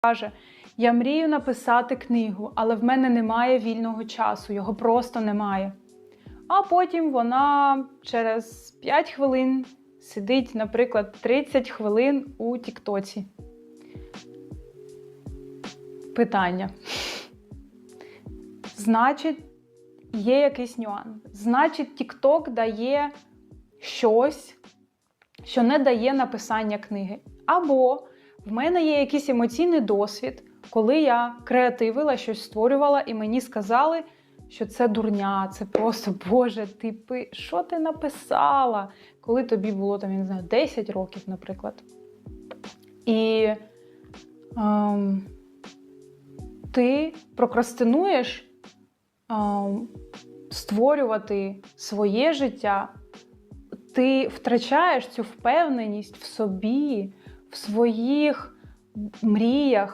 каже: Я мрію написати книгу, але в мене немає вільного часу, його просто немає. А потім вона через 5 хвилин сидить, наприклад, 30 хвилин у Тіктоці. Питання. Значить, є якийсь нюанс. Значить, TikTok дає щось, що не дає написання книги. Або в мене є якийсь емоційний досвід, коли я креативила, щось створювала, і мені сказали, що це дурня, це просто Боже, ти пи... що ти написала? Коли тобі було там, я не знаю, 10 років, наприклад. І ем, ти прокрастинуєш ем, створювати своє життя, ти втрачаєш цю впевненість в собі, в своїх мріях.